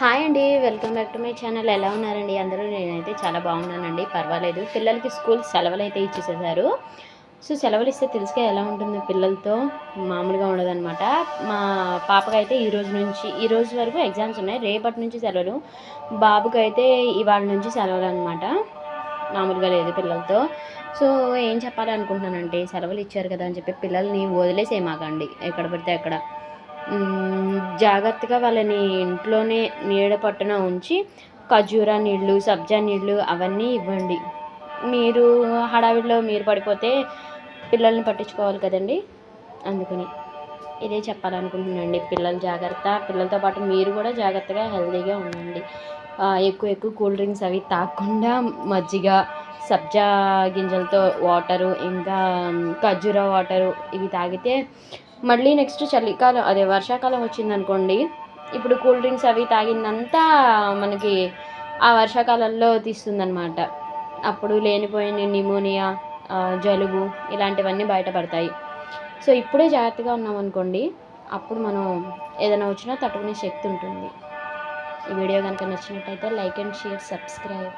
Hi అండి welcome back to my channel. ఎలా ఉన్నారండి? అందరూ నేనైతే చాలా బాగున్నానండి. పర్వాలేదు పిల్లలకి స్కూల్ సెలవులు అయితే ఇచ్చేసేసారు సో సెలవులు ఇస్తే తెలుసుగా ఎలా ఉంటుంది పిల్లలతో? మామూలుగా ఉండదన్నమాట. మా పాపకైతే ఈ రోజు నుంచి ఈ రోజు వరకు ఎగ్జామ్స్ ఉన్నాయి. రేపటి నుంచి సెలవులు. బాబుకి అయితే ఇవాళ నుంచి సెలవులు అనమాట మామూలుగా లేదు పిల్లలతో. సో ఏం చెప్పాలి అనుకుంటున్నానంటే సెలవులు ఇచ్చారు కదా అని చెప్పి పిల్లల్ని వదిలేసేమాకండి ఎక్కడ పడితే అక్కడ. జాగ్రత్తగా వాళ్ళని ఇంట్లోనే నీడ పట్టున ఉంచి ఖర్జూరా నీళ్ళు సబ్జా నీళ్ళు అవన్నీ ఇవ్వండి. మీరు హడావిడిలో మీరు పడిపోతే పిల్లల్ని పట్టించుకోవాలి కదండి? అందుకని ఇదే చెప్పాలనుకుంటున్నానండి. పిల్లల జాగ్రత్త పిల్లలతో పాటు మీరు కూడా జాగ్రత్తగా హెల్తీగా ఉండండి. ఎక్కువ ఎక్కువ కూల్ డ్రింక్స్ అవి తాగకుండా మజ్జిగ సబ్జా గింజలతో వాటరు ఇంకా ఖర్జూర వాటరు ఇవి తాగితే మళ్ళీ నెక్స్ట్ చలికాలం అదే వర్షాకాలం వచ్చిందనుకోండి ఇప్పుడు కూల్ డ్రింక్స్ అవి తాగిందంతా మనకి ఆ వర్షాకాలంలో తీస్తుందన్నమాట. అప్పుడు లేనిపోయిన నిమోనియా జలుబు ఇలాంటివన్నీ బయటపడతాయి. సో ఇప్పుడే జాగ్రత్తగా ఉన్నామనుకోండి అప్పుడు మనం ఏదైనా వచ్చినా తట్టుకునే శక్తి ఉంటుంది. ఈ వీడియో కనుక నచ్చినట్టయితే లైక్ అండ్ షేర్ సబ్స్క్రైబ్.